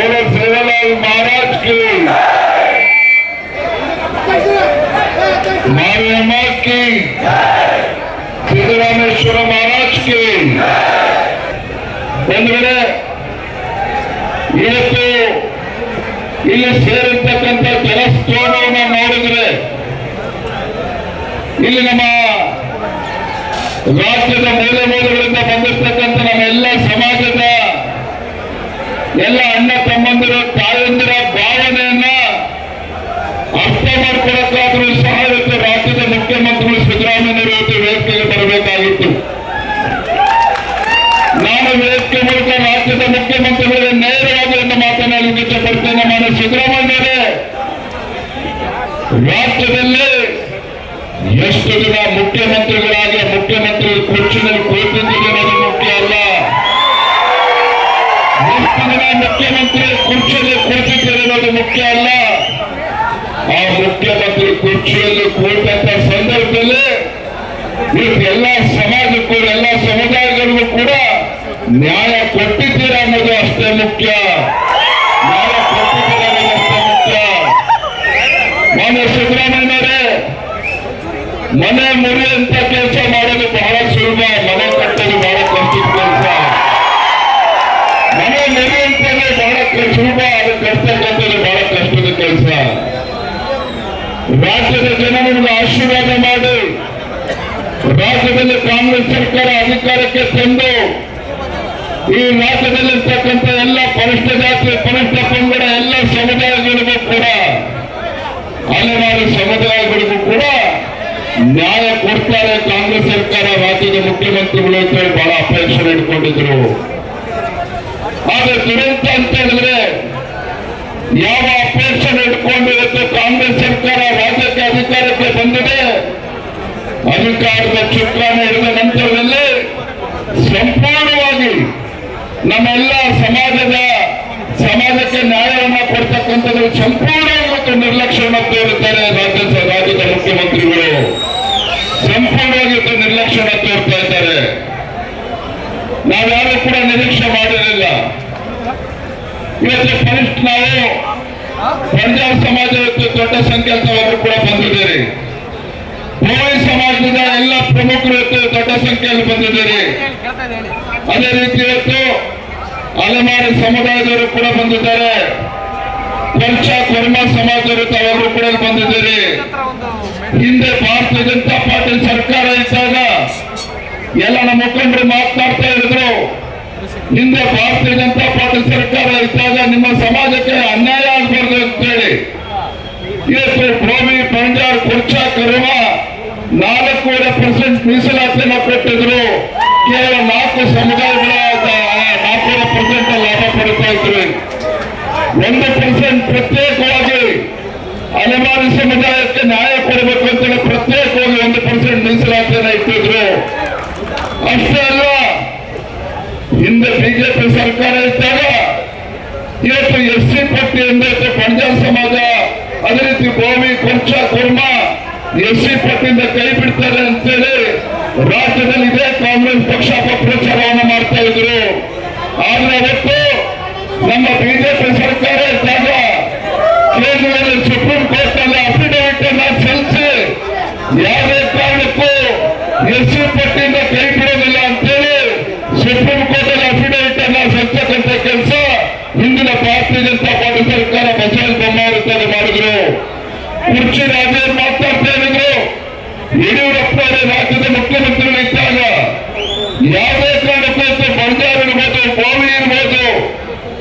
बोलो सेवालाल महाराज की ಮಾರಿಯಮ್ಮ ಕಿ ಸಿದ್ದರಾಮೇಶ್ವರ ಮಹಾರಾಜ್ ಕಿ ಒಂದು ವೇಳೆ ಇವತ್ತು ಇಲ್ಲಿ ಸೇರಿರ್ತಕ್ಕಂಥ ಜನಸ್ಥಾನವನ್ನು ನೋಡಿದ್ರೆ ಇಲ್ಲಿ ನಮ್ಮ ರಾಜ್ಯದ ಮೂಲೆ ಮೂಲೆಗಳಿಂದ ಎಲ್ಲ ಅಣ್ಣ ತಮ್ಮಂದಿರ ತಾಯಂದಿರ ಭಾವನೆಯನ್ನ ಅರ್ಥ ಮಾಡ್ಕೊಳಕ್ಕಾದ್ರೂ ಸಹ ಇವತ್ತು ರಾಜ್ಯದ ಮುಖ್ಯಮಂತ್ರಿಗಳು ಸಿದ್ದರಾಮಯ್ಯ ಇವತ್ತು ವೇದಿಕೆಗೆ ಬರಬೇಕಾಗಿತ್ತು. ನಾನು ವೇದಿಕೆ ಮೂಲಕ ರಾಜ್ಯದ ಮುಖ್ಯಮಂತ್ರಿಗಳಿಗೆ ನೇರವಾಗಿ ಎಂದು ಮಾತನಾಡಲಿಕ್ಕೆ ಇಷ್ಟಪಡ್ತೇನೆ ನಾನು ಸಿದ್ದರಾಮಯ್ಯರೇ ರಾಜ್ಯದಲ್ಲಿ ಎಷ್ಟು ಜನ ಮುಖ್ಯಮಂತ್ರಿಗಳಾಗಿ ಮುಖ್ಯಮಂತ್ರಿ ಕುರ್ಚಿನಲ್ಲಿ ಕುಳಿತಿದ್ದೀರಿ ಮುಖ್ಯ ಅಲ್ಲ. ಆ ಮುಖ್ಯಮಂತ್ರಿ ಕುರ್ಚಿಯಲ್ಲಿ ಕೂತಂತ ಸಂದರ್ಭದಲ್ಲಿ ಇವತ್ತು ಎಲ್ಲ ಸಮಾಜಕ್ಕೂ ಎಲ್ಲ ಸಮುದಾಯಗಳಿಗೂ ಕೂಡ ನ್ಯಾಯ ಕೊಟ್ಟಿದ್ದೀರಾ ಅನ್ನೋದು ಅಷ್ಟೇ ಮುಖ್ಯ. ನ್ಯಾಯ ಕೊಟ್ಟಿದ್ದೀರಾ ಅನ್ನೋದು ಅಷ್ಟೇ ಮುಖ್ಯ. ಮಾನ್ಯ ಸಿದ್ದರಾಮಯ್ಯನವರೇ, ಮನೆ ಮುರಿಯುವಂತ ಕೆಲಸ ಮಾಡೋದು ಬಹಳ ಮನೆ ಮುರಿಯುವಂತದ್ದು ಬಹಳ ಸುಲಭ ಅದು ಕಟ್ತಕ್ಕಂಥದ್ದು ಬಹಳ ಕಷ್ಟದ ಕೆಲಸ. ರಾಜ್ಯದ ಜನ ನಿಮ್ಗೆ ಆಶೀರ್ವಾದ ಮಾಡಿ. ರಾಜ್ಯದಲ್ಲಿ ಕಾಂಗ್ರೆಸ್ ಸರ್ಕಾರ ಅಧಿಕಾರಕ್ಕೆ ತಂದು ಈ ರಾಜ್ಯದಲ್ಲಿರ್ತಕ್ಕಂಥ ಎಲ್ಲ ಪರಿಷ್ಠ ಜಾತಿ, ಪರಿಷ್ಠ ಪಂಗಡ, ಎಲ್ಲ ಸಮುದಾಯಗಳಿಗೂ ಕೂಡ, ಹಲವಾರು ಸಮುದಾಯಗಳಿಗೂ ಕೂಡ ನ್ಯಾಯ ಕೊಡ್ತಾರೆ ಕಾಂಗ್ರೆಸ್ ಸರ್ಕಾರ. ರಾಜ್ಯದ ಮುಖ್ಯಮಂತ್ರಿಗಳು ಅಂತ ಹೇಳಿ ಬಹಳ ಅಪೇಕ್ಷೆ ಇಟ್ಕೊಂಡಿದ್ರು ಆದ್ರೆ ದುರಂತ ಅಂತ ಹೇಳಿದ್ರೆ ಯಾವ ಅಪೇಕ್ಷೆ ಇಟ್ಕೊಂಡು ಇವತ್ತು ಕಾಂಗ್ರೆಸ್ ಸರ್ಕಾರ, ರಾಜ್ಯಕ್ಕೆ ಅಧಿಕಾರಕ್ಕೆ ಬಂದಿದೆ? ಅಧಿಕಾರದ ಚುಕ್ಕಾನ ಹಿಡಿದ ನಂತರದಲ್ಲಿ ಸಂಪೂರ್ಣವಾಗಿ ನಮ್ಮೆಲ್ಲ ಸಮಾಜದ, ಸಮಾಜಕ್ಕೆ ನ್ಯಾಯವನ್ನು ಕೊಡ್ತಕ್ಕಂಥದ್ದು ಸಂಪೂರ್ಣವಾಗಿ ಇವತ್ತು ನಿರ್ಲಕ್ಷ್ಯವನ್ನು ತೋರುತ್ತಾರೆ ರಾಜ್ಯ ರಾಜ್ಯದ ಮುಖ್ಯಮಂತ್ರಿಗಳು. ಸಂಪೂರ್ಣವಾಗಿ ನಿರ್ಲಕ್ಷ್ಯವನ್ನು ತೋರ್ತಾ ಇದ್ದಾರೆ. ನಾವ್ಯಾರು ಕೂಡ ನಿರೀಕ್ಷೆ ಇವತ್ತು ಕನಿಷ್ಠ ನಾವು ಪಂಜಾಬ್ ಸಮಾಜ ಇವತ್ತು ದೊಡ್ಡ ಸಂಖ್ಯೆಯಲ್ಲಿ ತಾವೆಲ್ಲರೂ ಕೂಡ ಬಂದಿದ್ದೀರಿ ಭೋವಿ ಸಮಾಜದ ಎಲ್ಲ ಪ್ರಮುಖರು ಇವತ್ತು ದೊಡ್ಡ ಸಂಖ್ಯೆಯಲ್ಲಿ ಬಂದಿದ್ದೀರಿ. ಅದೇ ರೀತಿ ಇವತ್ತು ಅಲೆಮಾರಿ ಸಮುದಾಯದವರು ಕೂಡ ಬಂದಿದ್ದಾರೆ. ಪಂಚ ಕರ್ಮ ಸಮಾಜದವರು ತಾವೆಲ್ಲರೂ ಕೂಡ ಬಂದಿದ್ದೀರಿ. ಹಿಂದೆ ಭಾರತೀಯ ಜನತಾ ಪಾರ್ಟಿ ಸರ್ಕಾರ ಇದ್ದಾಗ ಎಲ್ಲ ನಮ್ಮ ಮುಖಂಡರು ಮಾತನಾಡ್ತಾ ಇದ್ರು. ಹಿಂದೆ ಭಾರತೀಯ ಜನತಾ ಪಾರ್ಟಿ ಸರ್ಕಾರ ಇದ್ದಾಗ ನಿಮ್ಮ ಸಮಾಜಕ್ಕೆ ಅನ್ಯಾಯ ಆಗಬಾರ್ದು ಅಂತೇಳಿ. ಇವತ್ತು ಭೂಮಿ ಪಂಜಾರ್ ಕುರ್ಚ ಕರುವ ನಾಲ್ಕೂವರೆ ಪರ್ಸೆಂಟ್ ಮೀಸಲಾತಿಯನ್ನು ಕೊಟ್ಟಿದ್ರು. ಕೇವಲ ನಾಲ್ಕು ಸಮುದಾಯಗಳ ನಾಲ್ಕೂವರೆ ಪರ್ಸೆಂಟ್ ಲಾಭ ಪಡಿತಾ ಇದ್ರು ಒಂದು ಪರ್ಸೆಂಟ್ ಪ್ರತ್ಯೇಕವಾಗಿ ಅಲೆಮಾರಿ ಸಮುದಾಯಕ್ಕೆ ನ್ಯಾಯ ಕೊಡಬೇಕು ಅಂತೇಳಿ ಪ್ರತ್ಯೇಕವಾಗಿ ಒಂದು ಪರ್ಸೆಂಟ್ ಮೀಸಲಾತಿಯನ್ನು ಇಟ್ಟಿದ್ರು ಅಷ್ಟೇ ಅಲ್ಲ ಹಿಂದೆ ಬಿಜೆಪಿ ಸರ್ಕಾರ ಇದ್ದಾಗ ಇವತ್ತು ಎಸ್ ಸಿ ಪಟ್ಟಿಯಿಂದ ಇವತ್ತು ಪಂಜಾಬ್ ಸಮಾಜ ಅದೇ ರೀತಿ ಭೂಮಿ ಕೊಂಚ ಕುರ್ಮ ಪಟ್ಟಿಯಿಂದ ಕೈ ಬಿಡ್ತಾರೆ ಅಂತೇಳಿ ರಾಜ್ಯದಲ್ಲಿ ಇದೇ ಕಾಂಗ್ರೆಸ್ ಪಕ್ಷ ಅಪಪ್ರಚಾರವನ್ನು ಮಾಡ್ತಾ ಇದ್ರು. ಆದ್ರೆ ಅವತ್ತು ನಮ್ಮ ಬಿಜೆಪಿ ಸರ್ಕಾರ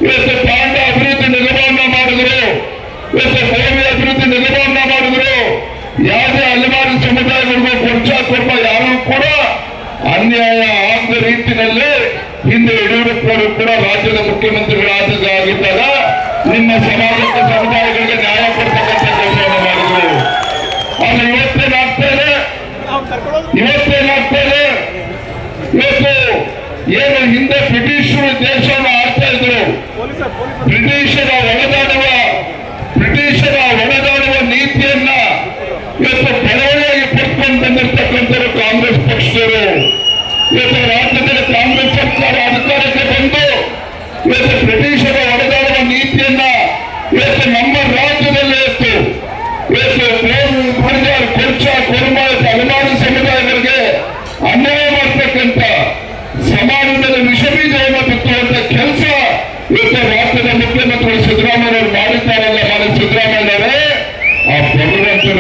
ಇವತ್ತು ತಾಂಡ ಅಭಿವೃದ್ಧಿ ನಿಗಮವನ್ನ ಮಾಡಿದ್ರು. ಇವತ್ತು ಗೋವಿ ಅಭಿವೃದ್ಧಿ ನಿಗಮವನ್ನ ಮಾಡಿದ್ರು. ಯಾವುದೇ ಹಲವಾರು ಸಮುದಾಯಗಳಿಗೂ ಕೊಂಚ ಸ್ವಲ್ಪ ಯಾರು ಕೂಡ ಅನ್ಯಾಯ ಆಗದ ರೀತಿಯಲ್ಲಿ ಹಿಂದೆ ಯಡಿಯೂರಪ್ಪರು ಕೂಡ ರಾಜ್ಯದ ಮುಖ್ಯಮಂತ್ರಿಗಳಾದಾಗ ಆಗಿದ್ದಾಗ ನಿಮ್ಮ ಸಮಾಜಕ್ಕೆ ಸಮುದಾಯಗಳಿಗೆ ನ್ಯಾಯ ಕೊಡ್ತಕ್ಕಂಥ ಕೆಲಸವನ್ನು ಮಾಡಿದ್ರು. ಆದ್ರೆ ಇವತ್ತೇನಾಗ್ತೇನೆ ಇವತ್ತೇನಾಗ್ತೇನೆ ಇವತ್ತು ಏನು ಹಿಂದೆ ಬ್ರಿಟಿಷರು ದೇಶವನ್ನು బ్రిటిష్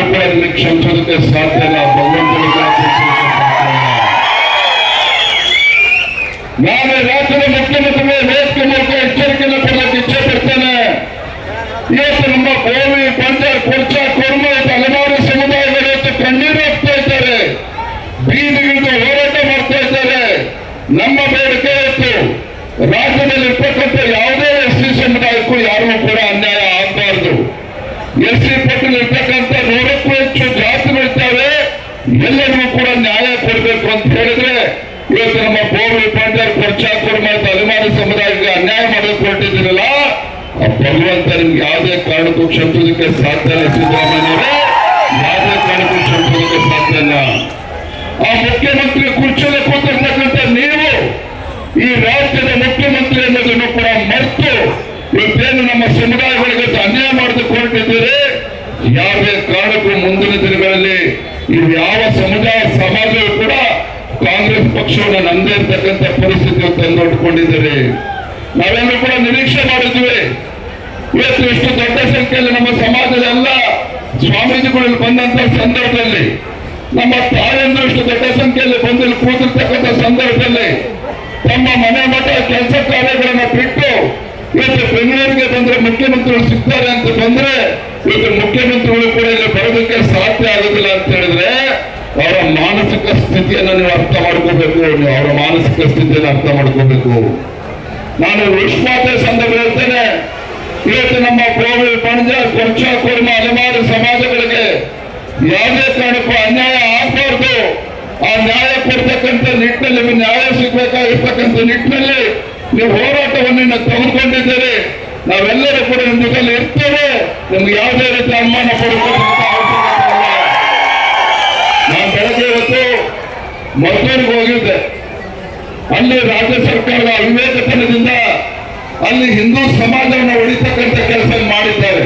ಅದನ್ನು ಕ್ಷಮಿಸೋದಕ್ಕೆ ಸಾಧ್ಯ ಇಲ್ಲ. ಭಗವಂತನು ಕೂಡ ಕ್ಷಮಿಸೋದಕ್ಕೆ ಸಾಧ್ಯ ಇಲ್ಲ. ನಾನು ರಾಜ್ಯದ ಮುಖ್ಯಮಂತ್ರಿ ವೇದಿಕೆ ಮೂಲಕ ಎಚ್ಚರಿಕೆಯನ್ನು ಕೊಡಲಿಕ್ಕೆ ಇಚ್ಛೆ ಪಡ್ತೇನೆ ಇವತ್ತು ನಮ್ಮ ಕೋವಿ ಪಂಚಾಯತ್ ಕೊರ್ಚ, ಕೊರ್ಮ ಹಲವಾರು ಸಮುದಾಯಗಳು ಇವತ್ತು ಕಣ್ಣೀರು ಹಾಕ್ತಾ ಇದ್ದಾರೆ. ಬೀದಿಗಿಳಿದು ಹೋರಾಟ ಮಾಡ್ತಾ ಇದ್ದಾರೆ. ನಮ್ಮ ಬೇಡಿಕೆ ರಾಜ್ಯದಲ್ಲಿ ಇರ್ತಕ್ಕಂಥ ಯಾವುದೇ ಎಸ್ ಸಿ ಸಮುದಾಯಕ್ಕೂ ಯಾರಿಗೂ ಕೂಡ ಅನ್ಯಾಯ ಆಗಬಾರದು. ಎಸ್ ಸಿ ಪಟ್ಟಿಲ್ ಇರ್ತಕ್ಕಂಥ ನೂರಕ್ಕೂ ಹೆಚ್ಚು ಜಾತಿಗಳಿದ್ದಾವೆ ಎಲ್ಲರಿಗೂ ಕೂಡ ನ್ಯಾಯ ಕೊಡಬೇಕು ಅಂತ ಹೇಳಿದ್ರೆ ಇವತ್ತು ನಮ್ಮ ಗೋವಿ ಪಂಚಾಯತ್ ಕೊರ್ಚ ಕುರ್ಮ ಮತ್ತು ಅಲೆಮಾರಿ ಸಮುದಾಯಕ್ಕೆ ಅನ್ಯಾಯ ಮಾಡಬೇಕು ಹೊರಟಿದ್ದೀರಲ್ಲ ಆ ಭಗವಂತ ನಿಮ್ಗೆ ಯಾವುದೇ ಕಾರಣಕ್ಕೂ ಕ್ಷಮಿಸೋದಕ್ಕೆ ಸಾಧ್ಯ ಇಲ್ಲ. ಸಿದ್ದರಾಮಯ್ಯ ಯಾವುದೇ ಕಾರಣಕ್ಕೂ ಕ್ಷಮಿಸೋದಕ್ಕೆ ಸಾಧ್ಯ ಇಲ್ಲ. ಆ ಮುಖ್ಯಮಂತ್ರಿ ಕುರ್ಚಿಯಲ್ಲಿ ಕೂತಿರ್ತಕ್ಕಂಥ ನೀವು ಈ ರಾಜ್ಯದ ಮುಖ್ಯಮಂತ್ರಿ ಅನ್ನೋದನ್ನು ಕೂಡ ಮರೆತು ಇವತ್ತೇನು ನಮ್ಮ ಸಮುದಾಯಗಳಿಗೆ ಅನ್ಯಾಯ ಮಾಡೋದಕ್ಕೆ ಹೊರಟಿದ್ದೀರಿ ಯಾವುದೇ ಕಾರಣಕ್ಕೂ ಮುಂದಿನ ದಿನಗಳಲ್ಲಿ ಇದು ಯಾವ ಸಮುದಾಯ ಸಮಾಜವೂ ಕೂಡ ಕಾಂಗ್ರೆಸ್ ಪಕ್ಷವನ್ನು ನಂದೇ ಇರ್ತಕ್ಕಂಥ ಪರಿಸ್ಥಿತಿ ತಂದೊಡ್ಕೊಂಡಿದ್ದಾರೆ ನಾವೆಲ್ಲರೂ ಕೂಡ ನಿರೀಕ್ಷೆ ಮಾಡಿದ್ವಿ ಇವತ್ತು ಇಷ್ಟು ದೊಡ್ಡ ಸಂಖ್ಯೆಯಲ್ಲಿ ನಮ್ಮ ಸಮಾಜದ ಎಲ್ಲ ಸ್ವಾಮೀಜಿಗಳು ಬಂದಂತ ಸಂದರ್ಭದಲ್ಲಿ, ನಮ್ಮ ತಾಯಂದ್ರು ಇಷ್ಟು ದೊಡ್ಡ ಸಂಖ್ಯೆಯಲ್ಲಿ ಬಂದು ಕೂತಿರ್ತಕ್ಕಂಥ ಸಂದರ್ಭದಲ್ಲಿ ತಮ್ಮ ಮನೆ ಮಠ ಕೆಲಸ ಕಾರ್ಯಗಳನ್ನು ಬಿಟ್ಟು ಇವತ್ತು ಬೆಂಗಳೂರಿಗೆ ಬಂದ್ರೆ ಮುಖ್ಯಮಂತ್ರಿಗಳು ಸಿಗ್ತಾರೆ ಅಂತ ಬಂದ್ರೆ ಇವತ್ತು ಮುಖ್ಯಮಂತ್ರಿಗಳು ಕೂಡ ಇಲ್ಲಿ ಬರೋದಕ್ಕೆ ಸಾಧ್ಯ ಆಗೋದಿಲ್ಲ ಅಂತ ಹೇಳಿದ್ರೆ ಅವರ ಮಾನಸಿಕ ಸ್ಥಿತಿಯನ್ನು ನೀವು ಅರ್ಥ ಮಾಡ್ಕೋಬೇಕು ಅವರ ಮಾನಸಿಕ ಸ್ಥಿತಿಯನ್ನು ಅರ್ಥ ಮಾಡ್ಕೋಬೇಕು. ನಾನು ವಿಶ್ವಾಸ ಸಂದರ್ಭ ಹೇಳ್ತೇನೆ ನಮ್ಮ ಕೋವಿಲ್ ಪಣಜ ಸ್ವಚ್ಛ ಕುರ್ಮ ಹಲವಾರು ಸಮಾಜಗಳಿಗೆ ಯಾವುದೇ ಕಾರಣಕ್ಕೂ ಅನ್ಯಾಯ ಆಗಬಾರ್ದು. ಆ ನ್ಯಾಯ ಕೊಡ್ತಕ್ಕಂಥ ನಿಟ್ಟಿನಲ್ಲಿ ನಿಮಗೆ ನ್ಯಾಯ ಸಿಗ್ಬೇಕಾಗಿರ್ತಕ್ಕಂಥ ನಿಟ್ಟಿನಲ್ಲಿ ನೀವು ಹೋರಾಟವನ್ನು ತೆಗೆದುಕೊಂಡಿದ್ದೀರಿ. ನಾವೆಲ್ಲರೂ ಕೂಡ ನಿಮ್ಮ ಜೊತೆಯಲ್ಲಿ ಇರ್ತೇವೆ. ನಿಮ್ಗೆ ಯಾವುದೇ ರೀತಿ ಅನುಮಾನ ಅವಶ್ಯಕತೆ ನಾನು ಬೆಳಗ್ಗೆ ಇವತ್ತು ಮದ್ದೂರಿಗೆ ಹೋಗಿದ್ದೆ. ಅಲ್ಲಿ ರಾಜ್ಯ ಸರ್ಕಾರದ ಅವಿವೇಕತನದಿಂದ ಅಲ್ಲಿ ಹಿಂದೂ ಸಮಾಜವನ್ನು ಉಳಿತಕ್ಕಂಥ ಕೆಲಸ ಮಾಡಿದ್ದಾರೆ.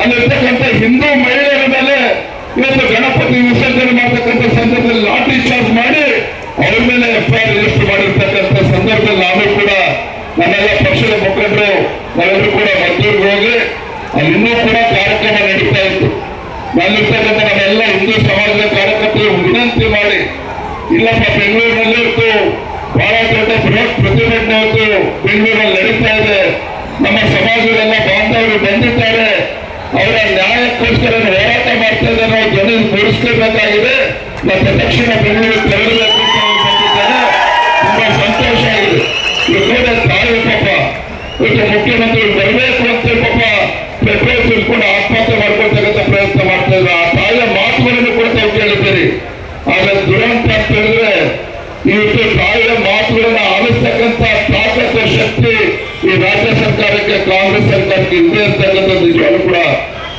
ಅಲ್ಲಿರ್ತಕ್ಕಂಥ ಹಿಂದೂ ಮಹಿಳೆಯರ ಮೇಲೆ ಇವತ್ತು ಗಣಪತಿ ವಿಸರ್ಜನೆ ಮಾಡತಕ್ಕಂಥ ಸಂದರ್ಭದಲ್ಲಿ ಲಾಠಿ ಚಾರ್ಜ್ ಮಾಡಿ ಅವ್ರ ಮೇಲೆ ಎಫ್ಐಆರ್ ರಿಜಿಸ್ಟರ್ ಮಾಡಿರ್ತಕ್ಕಂಥ ಸಂದರ್ಭದಲ್ಲಿ ನಾನು ಕೂಡ ನನ್ನೆಲ್ಲ ಪಕ್ಷದ ಮುಖಂಡರು, ನಾವೆಲ್ಲರೂ ಕೂಡ ಮದ್ದೂರಿಗೆ ಹೋಗಿ ಅಲ್ಲಿ ಇನ್ನೂ ಕೂಡ ಕಾರ್ಯಕ್ರಮ ನಡೀತಾ ಇತ್ತು. ನಲ್ಲಿರ್ತಕ್ಕಂಥ ನಮ್ಮೆಲ್ಲ ಹಿಂದೂ ಸಮಾಜದ ಕಾರ್ಯಕರ್ತರು ವಿನಂತಿ ಮಾಡಿ, ಇಲ್ಲಪ್ಪ, ಬೆಂಗಳೂರಿನಲ್ಲಿ ಇತ್ತು ಬಹಳ ದೊಡ್ಡ ಬೃಹತ್ ಪ್ರತಿಭಟನೆ ಇವತ್ತು ಬೆಂಗಳೂರಲ್ಲಿ ನಡೀತಾ ಇದೆ. ನಮ್ಮ ಸಮಾಜದೆಲ್ಲ ಬಾಂಧವರು ಬಂದಿದ್ದಾರೆ. ಅವರ ನ್ಯಾಯಕ್ಕೋಸ್ಕರ ಹೋರಾಟ ಮಾಡ್ತಾ ಇದ್ದಾರೆ. ನಾವು ಜನ ಮೂಡಿಸ್ಕೋಬೇಕಾಗಿದೆ ಮತ್ತೆ ತಕ್ಷಣ ಬೆಂಗಳೂರು ತೆರಳಬೇಕು ಬಂದಿದ್ದಾರೆ. ತುಂಬಾ ಸಂತೋಷ ಆಗಿದೆ. ಸರ್ಕಾರಕ್ಕೆ ಕಾಂಗ್ರೆಸ್ ಸರ್ಕಾರಕ್ಕೆ ಇದೆ ಇರ್ತಕ್ಕಂಥದ್ದು ನಿಜವಾಗ್ಲೂ ಕೂಡ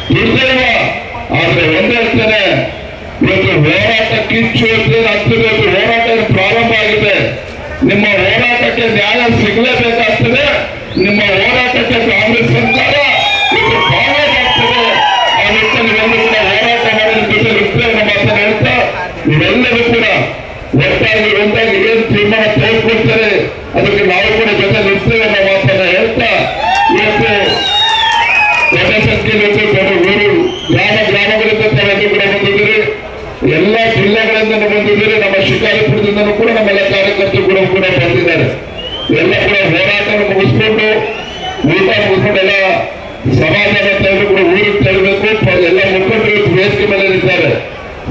ದುರ್ದೈವ ಆದ್ರೆ ಒಂದೇ ಹೇಳ್ತೇನೆ ಇವತ್ತು ಹೋರಾಟ ಕಿಚ್ಚು ಆಗ್ತದೆ ಹೋರಾಟ ಪ್ರಾರಂಭ ಆಗಿದೆ. ನಿಮ್ಮ ಹೋರಾಟಕ್ಕೆ ನ್ಯಾಯ ಸಿಗಲೇಬೇಕಾಗ್ತದೆ. ನಿಮ್ಮ ಹೋರಾಟಕ್ಕೆ ಕಾಂಗ್ರೆಸ್ ಸರ್ಕಾರ ಹೋರಾಟ ಮಾಡಿದ ಜೊತೆ ಇರ್ತೇವೆ ಹೇಳ್ತಾ ನೀವೆಲ್ಲರೂ ಕೂಡ ಒಟ್ಟಾಗಿ ಎಲ್ಲ ಜಿಲ್ಲೆಗಳಿಂದ ಬಂದಿದ್ದೀರಿ ನಮ್ಮ ಶಿಕಾರಿಪುರದಿಂದ ಕೂಡ ನಮ್ಮೆಲ್ಲ ಕಾರ್ಯಕರ್ತರು ಕೂಡ ಬಂದಿದ್ದಾರೆ. ಎಲ್ಲ ಕೂಡ ಹೋರಾಟವನ್ನು ಮುಗಿಸ್ಕೊಂಡು ಊಟ ಮುಗಿಸ್ಕೊಂಡು ಎಲ್ಲ ಸಮಾಜ ಕೂಡ ಊರಿಗೆ ತೆರಬೇಕು ಎಲ್ಲ ಮುಖಂಡರು ವೇದಿಕೆ ಮೇಲೆ ಇದ್ದಾರೆ.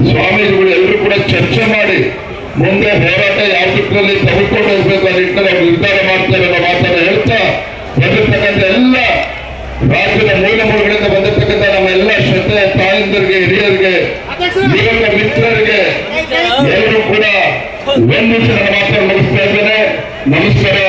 ಸ್ವಾಮೀಜಿಗಳು ಎಲ್ಲರೂ ಕೂಡ ಚರ್ಚೆ ಮಾಡಿ ಮುಂದೆ ಹೋರಾಟ ಯಾವ ದಿಕ್ಕಿನಲ್ಲಿ ತೆಗೆದುಕೊಂಡು ಹೋಗ್ಬೇಕು ಆ ನಿಟ್ಟಿನಲ್ಲಿ ನಿರ್ಧಾರ ಮಾಡ್ತಾರೆ ಅನ್ನೋ ಮಾತನ್ನು ಹೇಳ್ತಾ ಬಂದಿರ್ತಕ್ಕಂಥ ನಿಮ್ಮ ಮಿತ್ರರಿಗೆ ಎಲ್ಲರೂ ಕೂಡ ಒಂದು ಮಾತ್ರ ನಮಸ್ತಾ ಇದ್ದೇನೆ. ನಮಸ್ಕಾರ.